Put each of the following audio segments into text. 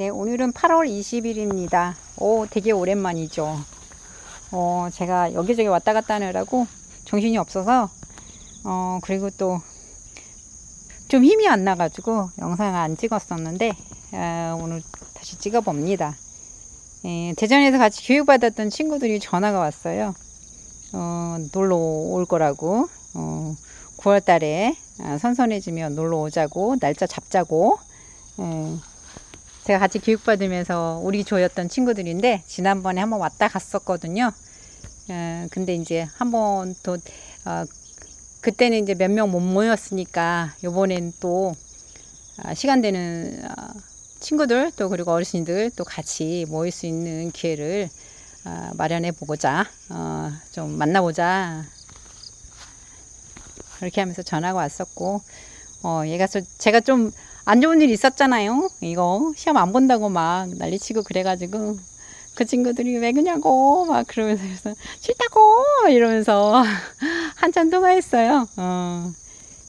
네, 오늘은 8월 20일입니다. 오, 되게 오랜만이죠. 어, 제가 여기저기 왔다 갔다 하느라고 정신이 없어서, 어, 그리고 또 좀 힘이 안 나가지고 영상을 안 찍었었는데, 아, 오늘 다시 찍어봅니다. 예, 대전에서 같이 교육받았던 친구들이 전화가 왔어요. 어, 놀러 올 거라고. 어, 9월 달에 아, 선선해지면 놀러 오자고, 날짜 잡자고. 예, 제가 같이 교육받으면서 우리 조였던 친구들인데, 지난번에 한번 왔다 갔었거든요. 예, 근데 이제 한번 또, 어, 그때는 이제 몇 명 못 모였으니까, 요번엔 또, 아, 시간 되는 아, 친구들, 또 그리고 어르신들 또 같이 모일 수 있는 기회를 아, 마련해 보고자, 어, 좀 만나보자. 그렇게 하면서 전화가 왔었고, 어, 얘가 저, 제가 좀 안 좋은 일 있었잖아요. 이거 시험 안 본다고 막 난리치고 그래가지고 그 친구들이 왜 그냐고 막 그러면서 그래서 싫다고 이러면서 한참 통화했어요. 어.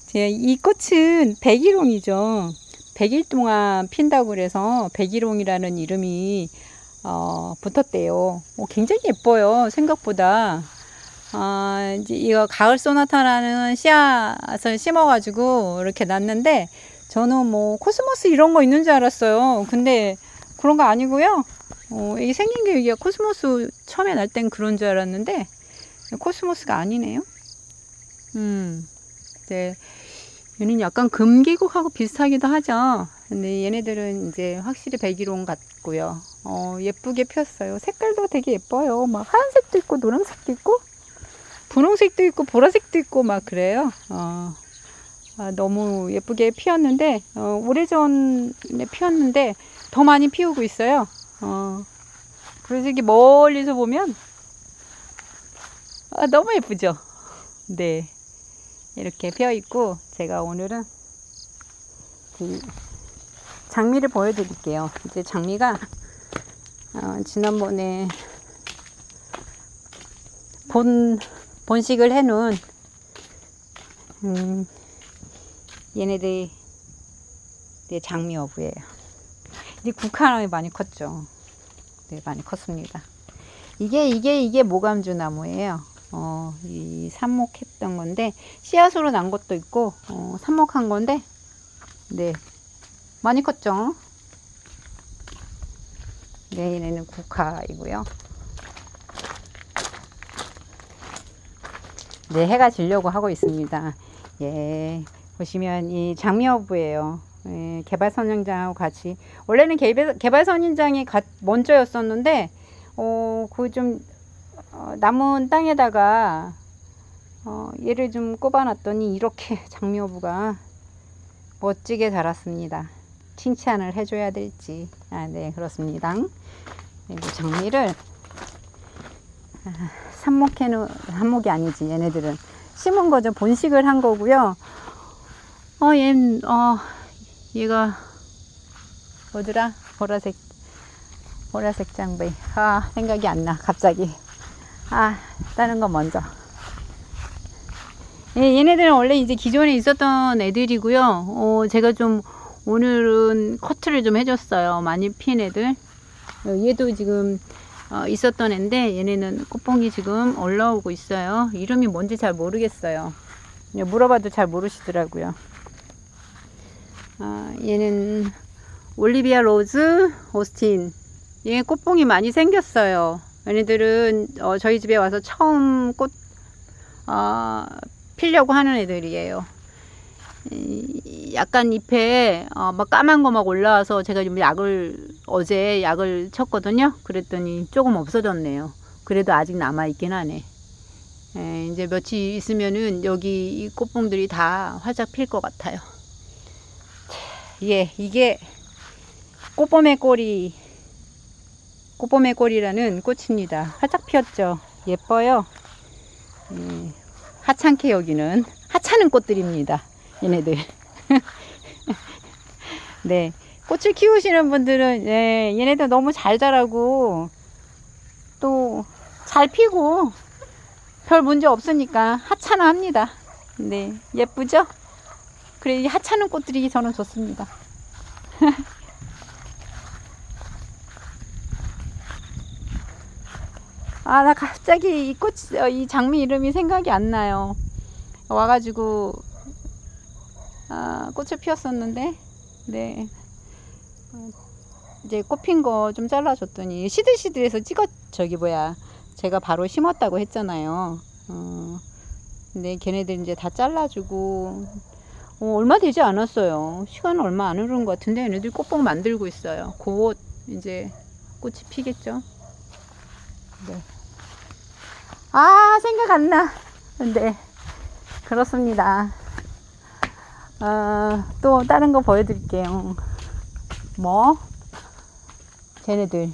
제이 꽃은 백일홍이죠. 100일 동안 핀다고 그래서 백일홍이라는 이름이 어, 붙었대요. 어, 굉장히 예뻐요. 생각보다. 아, 이제 이거 가을 소나타라는 씨앗을 심어가지고 이렇게 났는데 저는 뭐 코스모스 이런 거 있는 줄 알았어요. 근데 그런 거 아니고요. 어, 이게 생긴 게 이게 코스모스 처음에 날 땐 그런 줄 알았는데 코스모스가 아니네요. 음, 이제 얘는 약간 금계국하고 비슷하기도 하죠. 근데 얘네들은 이제 확실히 백일홍 같고요. 어, 예쁘게 폈어요. 색깔도 되게 예뻐요. 막 하얀색도 있고 노란색도 있고 분홍색도 있고 보라색도 있고 막 그래요. 어, 아, 너무 예쁘게 피었는데 어, 오래전에 피었는데 더 많이 피우고 있어요. 어, 그래서 이렇게 멀리서 보면 아, 너무 예쁘죠. 네. 이렇게 피어 있고 제가 오늘은 이 장미를 보여드릴게요. 이제 장미가 어, 지난번에 본 본식을 해놓은 음, 얘네들이 네, 장미 어부예요. 이제 국화나무 많이 컸죠. 네, 많이 컸습니다. 이게 이게 이게 모감주 나무예요. 어, 이 삽목했던 건데 씨앗으로 난 것도 있고 어, 삽목한 건데 네 많이 컸죠. 네 얘네는 국화이고요. 네 해가 지려고 하고 있습니다. 예 보시면 이 장미어부예요. 예, 개발선인장하고 같이 원래는 개발, 개발선인장이 가, 먼저였었는데 어, 그좀 어, 남은 땅에다가 어, 얘를 좀 꼽아놨더니 이렇게 장미어부가 멋지게 자랐습니다. 칭찬을 해줘야 될지. 아, 네, 그렇습니다. 그리고 장미를 아, 삽목해놓은, 삽목이 아니지, 얘네들은. 심은 거죠. 본식을 한 거고요. 어, 얘, 어, 얘가, 뭐더라? 보라색, 보라색 장배. 아, 생각이 안 나, 갑자기. 아, 다른 거 먼저. 예, 얘네들은 원래 이제 기존에 있었던 애들이고요. 어, 제가 좀 오늘은 커트를 좀 해줬어요. 많이 핀 애들. 어, 얘도 지금 어, 있었던 애인데 얘네는 꽃봉이 지금 올라오고 있어요. 이름이 뭔지 잘 모르겠어요. 물어봐도 잘 모르시더라고요. 아, 얘는 올리비아 로즈 오스틴. 얘 꽃봉이 많이 생겼어요. 얘네들은 어, 저희 집에 와서 처음 꽃 어, 피려고 하는 애들이에요. 이, 약간 잎에 어, 막 까만 거 막 올라와서 제가 좀 약을 어제 약을 쳤거든요. 그랬더니 조금 없어졌네요. 그래도 아직 남아 있긴 하네. 에, 이제 며칠 있으면은 여기 이 꽃봉들이 다 활짝 필것 같아요. 예, 이게 꽃봄의 꼬리 꽃봄의 꼬리라는 꽃입니다. 활짝 피었죠. 예뻐요. 예, 하찮게 여기는 하찮은 꽃들입니다. 얘네들. 네. 꽃을 키우시는 분들은 예, 얘네들 너무 잘 자라고 또 잘 피고 별 문제 없으니까 하찮아 합니다. 네. 예쁘죠? 그래 이 하찮은 꽃들이 저는 좋습니다. 아 나 갑자기 이 꽃이 어, 장미 이름이 생각이 안 나요. 와가지고 아, 꽃을 피웠었는데 네 이제 꽃핀 거 좀 잘라줬더니 시들시들해서 찍어 저기 뭐야 제가 바로 심었다고 했잖아요. 어, 근데 걔네들 이제 다 잘라주고 어, 얼마 되지 않았어요. 시간 얼마 안 흐른 것 같은데, 얘네들 꽃봉 만들고 있어요. 곧 이제 꽃이 피겠죠. 네. 아, 생각 안 나. 네. 그렇습니다. 어, 또 다른 거 보여드릴게요. 뭐? 쟤네들.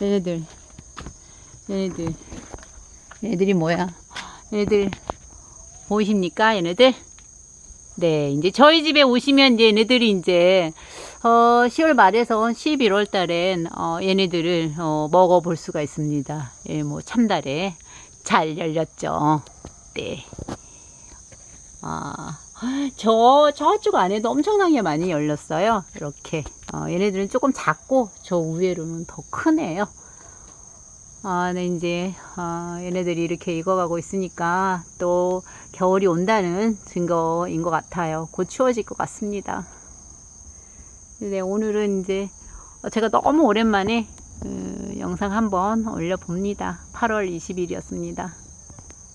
얘네들. 얘네들. 얘네들이 뭐야? 얘네들. 보이십니까? 얘네들? 네, 이제 저희 집에 오시면 이제 얘네들이 이제 어, 10월 말에서 11월 달엔 어, 얘네들을 어, 먹어 볼 수가 있습니다. 예, 뭐 참달에 잘 열렸죠. 네. 아, 저 저쪽 안에도 엄청나게 많이 열렸어요. 이렇게 어, 얘네들은 조금 작고 저 위에로는 더 크네요. 아, 네, 이제, 아, 얘네들이 이렇게 익어가고 있으니까 또 겨울이 온다는 증거인 것 같아요. 곧 추워질 것 같습니다. 네, 오늘은 이제 어, 제가 너무 오랜만에 그 영상 한번 올려봅니다. 8월 20일이었습니다.